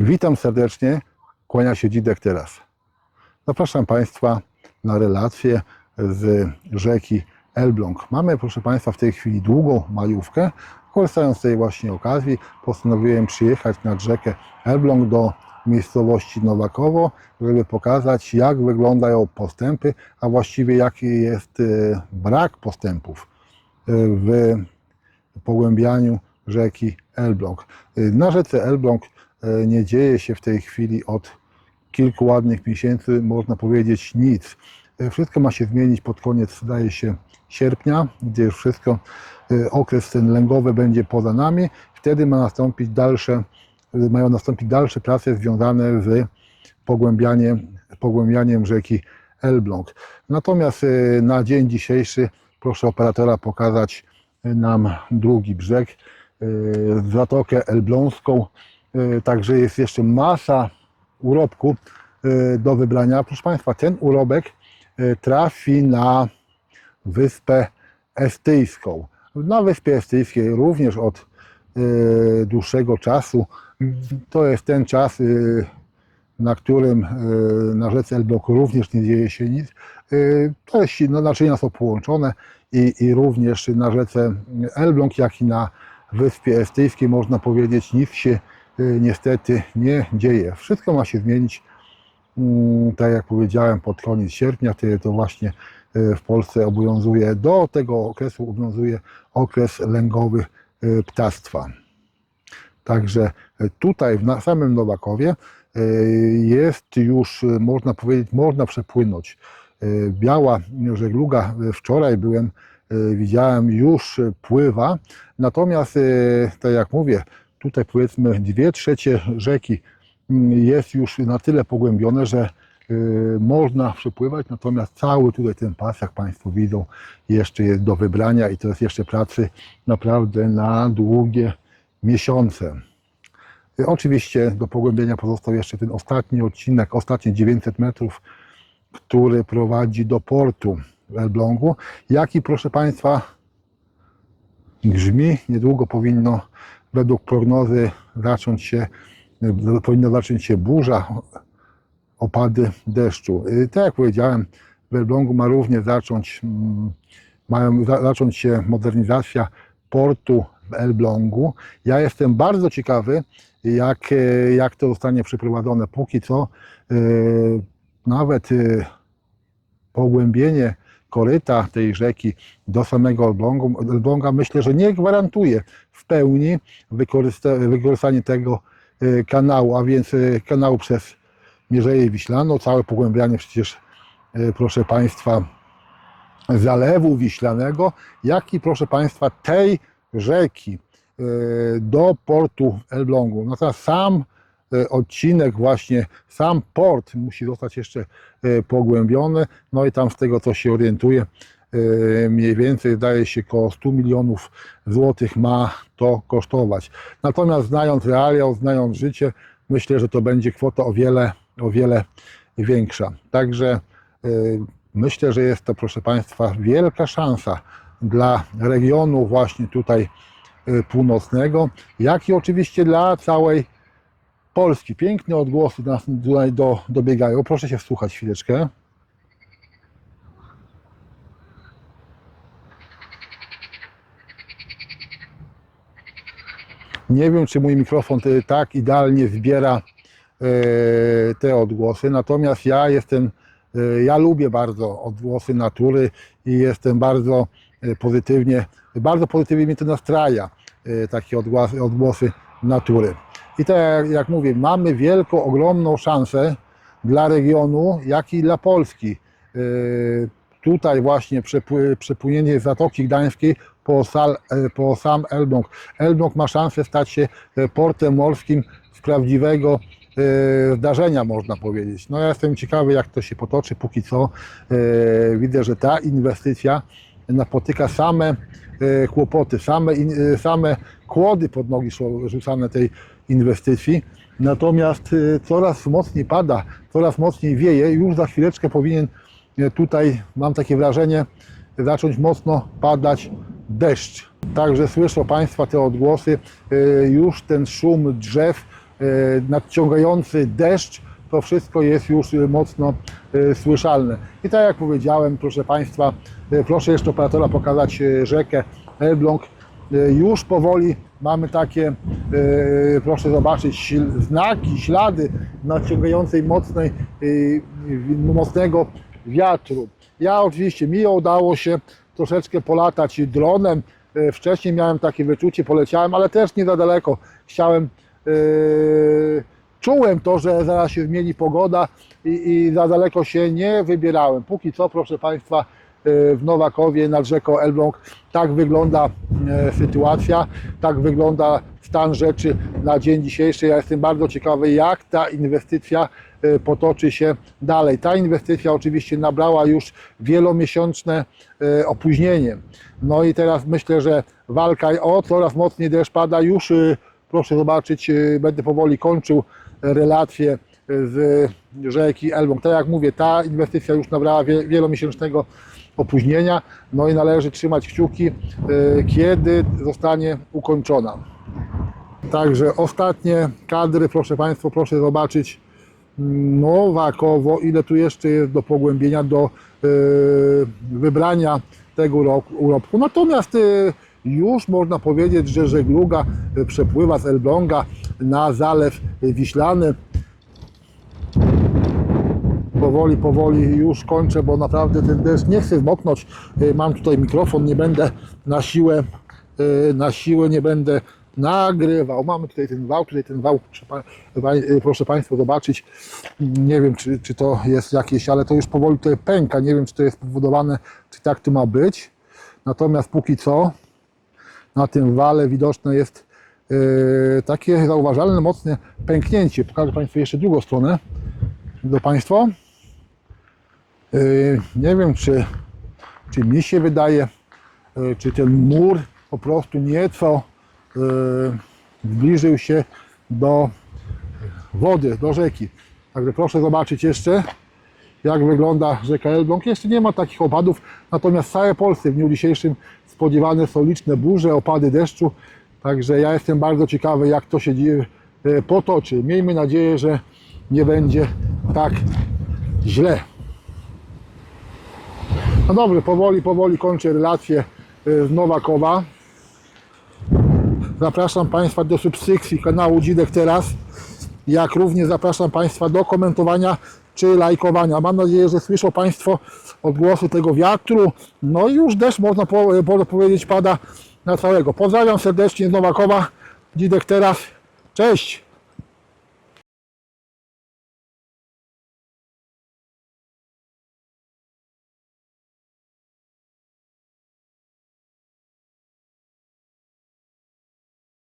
Witam serdecznie, kłania się Dzidek teraz. Zapraszam Państwa na relację z rzeki Elbląg. Mamy, proszę Państwa, w tej chwili długą majówkę. Korzystając z tej właśnie okazji, postanowiłem przyjechać nad rzekę Elbląg do miejscowości Nowakowo, żeby pokazać, jak wyglądają postępy, a właściwie jaki jest e, brak postępów e, w pogłębianiu rzeki Elbląg. Na rzece Elbląg e, nie dzieje się w tej chwili od kilku ładnych miesięcy, można powiedzieć nic. E, Wszystko ma się zmienić pod koniec, zdaje się, sierpnia, gdzie już wszystko, e, okres ten lęgowy będzie poza nami. Wtedy ma nastąpić dalsze, e, mają nastąpić dalsze prace związane z pogłębianiem, pogłębianiem rzeki Elbląg. Natomiast e, na dzień dzisiejszy proszę operatora pokazać e, nam drugi brzeg, e, Zatokę Elbląską. E, Także jest jeszcze masa urobku e, do wybrania. Proszę Państwa, ten urobek e, trafi na Wyspę Estyjską. Na Wyspie Estyjskiej również od dłuższego czasu, to jest ten czas, na którym na rzece Elbląg również nie dzieje się nic. To jest, no, naczynia są połączone i, i również na rzece Elbląg, jak i na Wyspie Estyjskiej można powiedzieć, nic się niestety nie dzieje. Wszystko ma się zmienić, mm, tak jak powiedziałem, pod koniec sierpnia, to właśnie e, w Polsce obowiązuje, do tego okresu obowiązuje okres lęgowy e, ptactwa. Także tutaj w samym Nowakowie jest już, można powiedzieć, można przepłynąć. Biała żegluga, wczoraj byłem, widziałem, już pływa. Natomiast, tak jak mówię, tutaj powiedzmy dwie trzecie rzeki mm, jest już na tyle pogłębione, że e, można przepływać, natomiast cały tutaj ten pas, jak Państwo widzą, jeszcze jest do wybrania i to jest jeszcze pracy naprawdę na długie miesiące. Y, Oczywiście do pogłębienia pozostał jeszcze ten ostatni odcinek, ostatnie 900 metrów, który prowadzi do portu w Elblągu. Jaki, proszę Państwa, grzmi, niedługo powinno według prognozy zacząć się, y, powinna zacząć się burza, opady deszczu. Y, Tak jak powiedziałem, w Elblągu ma również zacząć, mm, mają za- zacząć się modernizacja portu w Elblągu. Ja jestem bardzo ciekawy, jak, e, jak to zostanie przeprowadzone. Póki co e, nawet pogłębienie koryta tej rzeki do samego Elblągu, Elbląga myślę, że nie gwarantuje w pełni wykorzysta, wykorzystanie tego e, kanału, a więc e, kanału przez Mierzeję Wiślaną, całe pogłębianie przecież, e, proszę Państwa, Zalewu Wiślanego, jak i proszę Państwa tej rzeki do portu w Elblągu. Natomiast sam e, odcinek właśnie, sam port musi zostać jeszcze e, pogłębiony, no i tam z tego co się orientuję, e, mniej więcej zdaje się około 100 milionów złotych ma to kosztować. Natomiast znając realia, znając życie, myślę, że to będzie kwota o wiele, o wiele większa. Także e, myślę, że jest to, proszę Państwa, wielka szansa dla regionu właśnie tutaj e, północnego, jak i oczywiście dla całej Polski. Piękne odgłosy nas tutaj do, dobiegają. Proszę się wsłuchać chwileczkę. Nie wiem, czy mój mikrofon e, tak idealnie zbiera e, te odgłosy, natomiast ja jestem, e, ja lubię bardzo odgłosy natury i jestem bardzo pozytywnie, bardzo pozytywnie mnie to nastraja, takie odgłosy natury. I tak jak, mówię, mamy wielką, ogromną szansę dla regionu, jak i dla Polski. E, Tutaj właśnie przepły, przepłynięcie Zatoki Gdańskiej po, sal, e, po sam Elbląg. Elbląg ma szansę stać się e, portem morskim z prawdziwego zdarzenia, można powiedzieć. No ja jestem ciekawy, jak to się potoczy. Póki co widzę, że ta inwestycja napotyka same kłopoty, same, same kłody pod nogi rzucane tej inwestycji. Natomiast e, coraz mocniej pada, coraz mocniej wieje. Już za chwileczkę powinien e, tutaj, mam takie wrażenie, zacząć mocno padać deszcz. Także słyszą Państwa te odgłosy. E, Już ten szum drzew nadciągający deszcz, to wszystko jest już mocno słyszalne. I tak jak powiedziałem, proszę Państwa, proszę jeszcze operatora pokazać rzekę Elbląg. Już powoli mamy takie, e, proszę zobaczyć, śl- znaki, ślady nadciągającej mocnej, e, mocnego wiatru. Ja oczywiście, mi udało się troszeczkę polatać dronem. E, Wcześniej miałem takie wyczucie, poleciałem, ale też nie za daleko. Chciałem, e, czułem to, że zaraz się zmieni pogoda i, i za daleko się nie wybierałem. Póki co, proszę Państwa, w Nowakowie nad rzeką Elbląg tak wygląda e, sytuacja, tak wygląda stan rzeczy na dzień dzisiejszy. Ja jestem bardzo ciekawy, jak ta inwestycja e, potoczy się dalej. Ta inwestycja oczywiście nabrała już wielomiesięczne opóźnienie. No i teraz myślę, że walka o coraz mocniej deszcz pada. Już proszę zobaczyć, będę powoli kończył relację z rzeki Elbląg. Tak jak mówię, ta inwestycja już nabrała wie- wielomiesięcznego opóźnienia, no i należy trzymać kciuki, e, kiedy zostanie ukończona. Także ostatnie kadry, proszę Państwa, proszę zobaczyć Nowakowo, ile tu jeszcze jest do pogłębienia, do e, wybrania tego uro- urobku. Natomiast e, już można powiedzieć, że żegluga przepływa z Elbląga na Zalew Wiślany. Powoli, powoli już kończę, bo naprawdę ten deszcz nie chcę zmoknąć. E, Mam tutaj mikrofon, nie będę na siłę, e, na siłę nie będę nagrywał. Mamy tutaj ten wał, tutaj ten wał, e, proszę Państwa zobaczyć. Nie wiem, czy, czy to jest jakieś, ale to już powoli tutaj pęka. Nie wiem, czy to jest spowodowane, czy tak to ma być. Natomiast póki co na tym wale widoczne jest takie zauważalne, mocne pęknięcie. Pokażę Państwu jeszcze drugą stronę do Państwa. Yy, Nie wiem, czy, czy mi się wydaje, yy, czy ten mur po prostu nieco yy, zbliżył się do wody, do rzeki. Także proszę zobaczyć jeszcze, jak wygląda rzeka Elbląg. Jeszcze nie ma takich opadów, natomiast w całej Polsce w dniu dzisiejszym spodziewane są liczne burze, opady deszczu. Także ja jestem bardzo ciekawy, jak to się potoczy. Miejmy nadzieję, że nie będzie tak źle. No dobrze, powoli, powoli kończę relację y, z Nowakowa. Zapraszam Państwa do subskrypcji kanału Dzidek Teraz, jak również zapraszam Państwa do komentowania czy lajkowania. Mam nadzieję, że słyszą Państwo odgłosy tego wiatru. No i już deszcz, można można powiedzieć, pada na całego. Pozdrawiam serdecznie z Nowakowa. Dzidek Teraz. Cześć!